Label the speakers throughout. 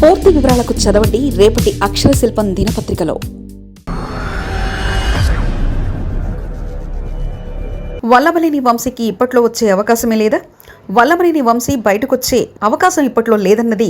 Speaker 1: పూర్తి వివరాలకు చదవండి రేపటి అక్షర శిల్పం దినపత్రికలో. వల్లభనేని వంశీకి ఇప్పట్లో వచ్చే అవకాశమే లేదా? వల్లభనేని వంశీ బయటకొచ్చే అవకాశం ఇప్పట్లో లేదన్నది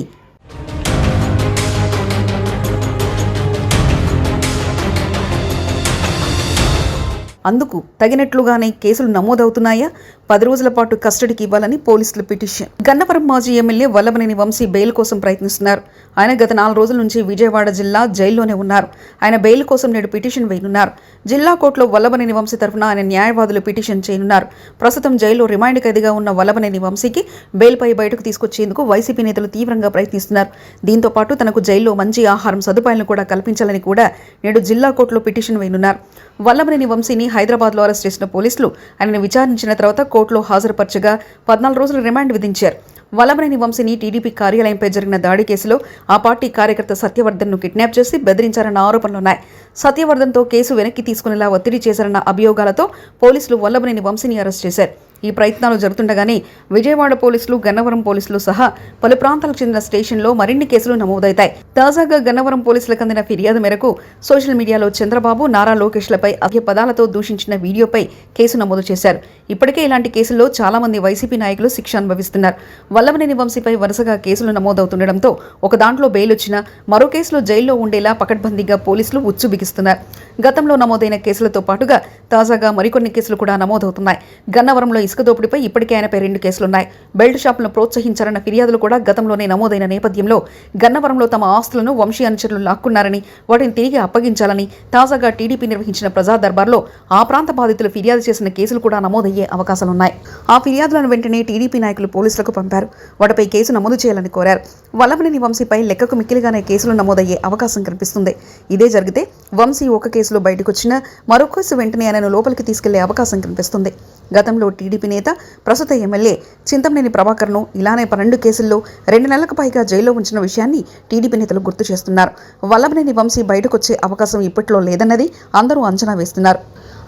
Speaker 1: అందుకు తగినట్లుగానే కేసులు నమోదవుతున్నాయా? పది రోజుల పాటు కస్టడీకి ఇవ్వాలని పోలీసులు పిటిషన్. గన్నవరం మాజీ ఎమ్మెల్యే వల్లభనేని వంశీ బెయిల్ కోసం ప్రయత్నిస్తున్నారు. ఆయన గత నాలుగు రోజుల నుంచి విజయవాడ జిల్లా జైల్లోనే ఉన్నారు. ఆయన బెయిల్ కోసం నేడు పిటిషన్ వేయనున్నారు. జిల్లా కోర్టులో వల్లభనేని వంశీ తరఫున ఆయన న్యాయవాదులు పిటిషన్ చేయనున్నారు. ప్రస్తుతం జైల్లో రిమాండ్ ఖైదీగా ఉన్న వల్లభనేని వంశీకి బెయిల్పై బయటకు తీసుకొచ్చేందుకు వైసీపీ నేతలు తీవ్రంగా ప్రయత్నిస్తున్నారు. దీంతో పాటు తనకు జైల్లో మంచి ఆహారం సదుపాయాలను కూడా కల్పించాలని కూడా నేడు జిల్లా కోర్టులో పిటిషన్ వేయనున్నారు. వల్లభనేని వంశీని హైదరాబాద్లో అరెస్ట్ చేసిన పోలీసులు ఆయనను విచారించిన తర్వాత కోర్టులో హాజరుపరచగా పద్నాలుగు రోజుల రిమాండ్ విధించారు. వల్లభనేని వంశీని టీడీపీ కార్యాలయంపై జరిగిన దాడి కేసులో ఆ పార్టీ కార్యకర్త సత్యవర్ధన్ను కిడ్నాప్ చేసి బెదిరించారన్న ఆరోపణలున్నాయి సత్యవర్ధన్తో కేసు వెనక్కి తీసుకునేలా ఒత్తిడి చేశారన్న అభియోగాలతో పోలీసులు వల్లభనేని వంశీని అరెస్ట్ చేశారు. ఈ ప్రయత్నాలు జరుగుతుండగానే విజయవాడ పోలీసులు గన్నవరం పోలీసులు సహా పలు ప్రాంతాలకు చెందిన స్టేషన్లో మరిన్ని కేసులు నమోదవుతాయి. తాజాగా గన్నవరం పోలీసులకు అందిన ఫిర్యాదు మేరకు సోషల్ మీడియాలో చంద్రబాబు నారా లోకేష్లపై అభ్య పదాలతో దూషించిన వీడియోపై కేసు నమోదు చేశారు. ఇప్పటికే ఇలాంటి కేసుల్లో చాలా మంది వైసీపీ నాయకులు శిక్ష అనుభవిస్తున్నారు. వల్లభనేని వంశీపై వరుసగా కేసులు నమోదవుతుండటంతో ఒక దాంట్లో బెయిల్ వచ్చినా మరో కేసులో జైల్లో ఉండేలా పకడ్బందీగా పోలీసులు ఉచ్చు బిగిస్తున్నారు. గతంలో నమోదైన కేసులతో పాటుగా తాజాగా మరికొన్ని కేసులు కూడా నమోదవుతున్నాయి. గన్నవరంలో ఇసుక దోపిడీపై ఇప్పటికే ఆయనపై రెండు కేసులున్నాయి. బెల్ట్ షాపులను ప్రోత్సహించారన్న ఫిర్యాదులు కూడా గతంలోనే నమోదైన నేపథ్యంలో గన్నవరంలో తమ ఆస్తులను వంశీ అనుచరులు లాక్కున్నారని వాటిని తిరిగి అప్పగించాలని తాజాగా టీడీపీ నిర్వహించిన ప్రజా దర్బార్లో ఆ ప్రాంత బాధితులు ఫిర్యాదు చేసిన కేసులు కూడా నమోదయ్యే అవకాశాలున్నాయి. ఆ ఫిర్యాదులను వెంటనే టీడీపీ నాయకులు పోలీసులకు పంపారు. వాటిపై కేసు నమోదు చేయాలని కోరారు. వల్లభనేని వంశీపై లెక్కకు మిక్కిలిగానే కేసులు నమోదయ్యే అవకాశం కనిపిస్తుంది. ఇదే జరిగితే వంశీ ఒక కేసులో బయటకొచ్చినా మరో కేసు వెంటనే ఆయనను లోపలికి తీసుకెళ్ళే అవకాశం కనిపిస్తుంది. గతంలో టీడీ టీడీపీ నేత ప్రస్తుత ఎమ్మెల్యే చింతమనేని ప్రభాకర్ను ఇలానే పన్నెండు కేసుల్లో రెండు నెలలకు పైగా జైల్లో ఉంచిన విషయాన్ని టీడీపీ నేతలు గుర్తు చేస్తున్నారు. వల్లభనేని వంశీ బయటకొచ్చే అవకాశం ఇప్పట్లో లేదన్నది అందరూ అంచనా వేస్తున్నారు.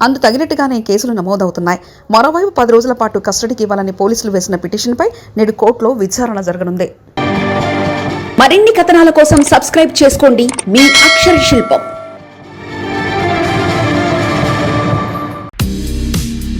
Speaker 1: అందు తగినట్టుగానే కేసులు నమోదవుతున్నాయి. మరోవైపు పది రోజుల పాటు కస్టడీకి ఇవ్వాలని పోలీసులు వేసిన పిటిషన్పై నేడు కోర్టులో విచారణ జరగనుంది. మరిన్ని కథనాల కోసం సబ్స్క్రైబ్ చేసుకోండి. మీ అక్షర శిల్పం.